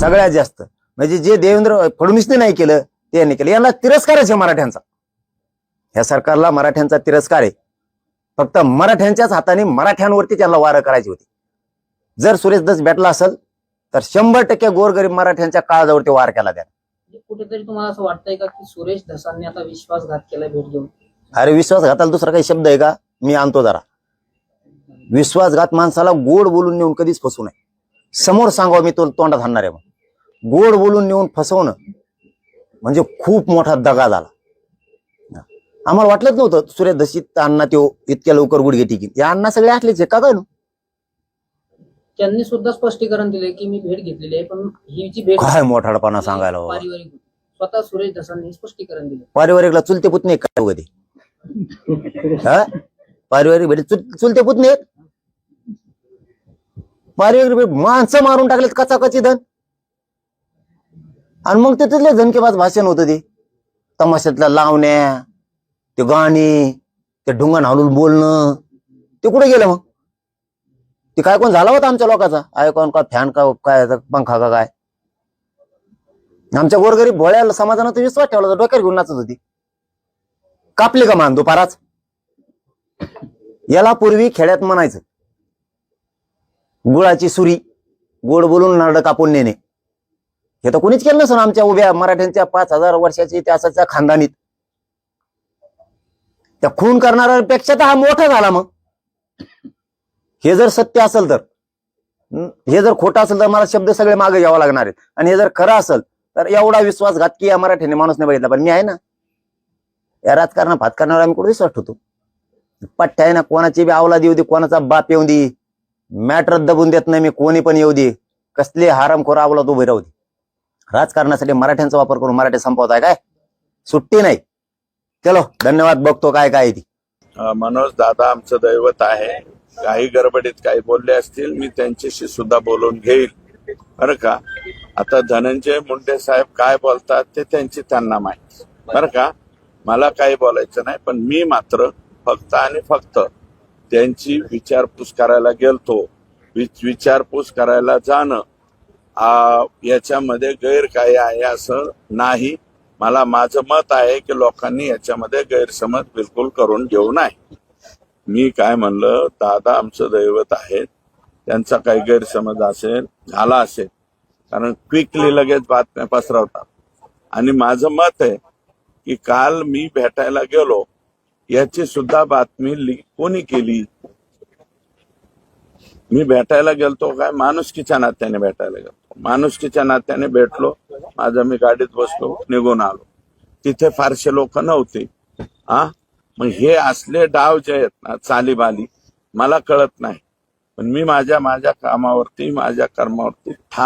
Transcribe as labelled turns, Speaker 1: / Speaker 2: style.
Speaker 1: सगळ्यात जास्त. म्हणजे जे देवेंद्र फडणवीसने नाही केलं ते यांनी केलं. यांना तिरस्कारच आहे मराठ्यांचा. ह्या सरकारला मराठ्यांचा तिरस्कार आहे. फक्त मराठ्यांच्याच हाताने मराठ्यांवरती त्यांना वारं करायची होती. जर सुरेश दस भेटला असेल तर शंभर टक्के गोरगरीब मराठ्यांच्या काळजावरती वार केला त्याने
Speaker 2: म्हणजे कुठेतरी तुम्हाला असं वाटतंय का की सुरेश धसांनी आता विश्वासघात केलाय भेट घेऊन?
Speaker 1: अरे विश्वासघाताला दुसरा काही शब्द आहे का? मी आणतो जरा. विश्वासघात माणसाला गोड बोलून नेऊन कधीच फसवू नये. समोर सांगावं मी तो तोंडात हाणणार आहे मग. गोड बोलून नेऊन फसवणं म्हणजे खूप मोठा दगा झाला. आम्हाला वाटलंच नव्हतं सुरेश दशीत अण्णा त्यो इतक्या लवकर गुडघे टिकीन. या अण्णा सगळे असलेच आहे का? काय?
Speaker 2: त्यांनी सुद्धा स्पष्टीकरण दिले की मी भेट घेतलेली आहे पण ही जी भेट
Speaker 1: काय मोठाडपणा सांगायला बाबा.
Speaker 2: पारिवारिक होती. स्वतः सुरेश धसांनी स्पष्टीकरण दिले
Speaker 1: पारिवारिकला चुलते पुतणे आहेत काय कधी हा? पारिवारिक भेट चुल- चुलते पुतणे आहेत? पारिवारिक भेट माणसं मारून टाकलेत कचाकची धन. आणि मग ते झनकेबाज भाषण होतं ते. तमाशातल्या लावण्या ते गाणी ते ढुंगण हालून बोलणं. ते कुठे गेलं मग? ते काय कोण झाला होता आमच्या लोकांचा? आयकॉन का फॅन का काय पंखा का काय? आमच्या गोरगरीब भोळ्या समाजानं तर विश्वास ठेवला होता डोक्यावर घेऊन नाचत होती. कापली का मान दुपाराच? याला पूर्वी खेड्यात म्हणायचं गुळाची सुरी गोड बोलून नारड कापून नेणे. हे तर कोणीच केलं नसून आमच्या उभ्या मराठ्यांच्या पाच हजार वर्षाच्या इतिहासाच्या खानदानीत. त्या खून करणाऱ्यापेक्षा तर हा मोठा झाला मग. हे जर सत्य असेल तर. हे जर खोटं असेल तर मला शब्द सगळे मागे घ्यावा लागणार आहेत. आणि हे जर खरं असेल तर एवढा विश्वासघात की या मराठीने माणूस नाही बघितला. पण मी आहे ना. या राजकारण भात करण्यावर आम्ही कुठे विश्वास ठेवतो? पट्ट्या आहे ना कोणाची बी आवला देऊ दे कोणाचा बाप येऊ दे. मॅटर दबून देत नाही मी कोणी पण येऊ दे. कसले हारामखोर आवला तो राहू दे. राजकारणासाठी मराठ्यांचा वापर करून मराठी संपवत आहे काय? सुट्टी नाही. चलो धन्यवाद बघतो काय काय ती.
Speaker 3: मनोज दादा आमचं दैवत आहे. काही गडबडीत काही बोलले असतील मी त्यांच्याशी सुद्धा बोलून घेईल. बरं का? आता धनंजय मुंडे साहेब काय बोलतात ते त्यांची त्यांना माहिती. बरं का? मला काही बोलायचं नाही पण मी मात्र फक्त आणि फक्त त्यांची विचारपूस करायला गेलतो. विचारपूस करायला जाणं. याच्यामध्ये गैर काय आहे असं नाही. मला माझं मत आहे की लोकांनी याच्यामध्ये गैरसमज बिलकुल करून घेऊ नये. मी काय म्हणलं दादा आमचं दैवत आहेत. त्यांचा काही गैरसमज असेल झाला असेल. कारण क्विकली लगेच बातम्या पसरवतात. आणि माझं मत आहे की काल मी भेटायला गेलो याची सुद्धा बातमी लि- कोणी केली? मी भेटायला गेलतो काय? माणुसकीच्या नात्याने भेटायला गेलतो. माणुसकीच्या नात्याने भेटलो. माझं मी गाडीत बसलो निघून आलो. तिथे फारसे लोक नव्हते. हा मग हे असले डाव जे आहेत ना चालीबाली मला कळत नाही. पण मी माझ्या माझ्या कामावरती माझ्या कर्मावरती ठाम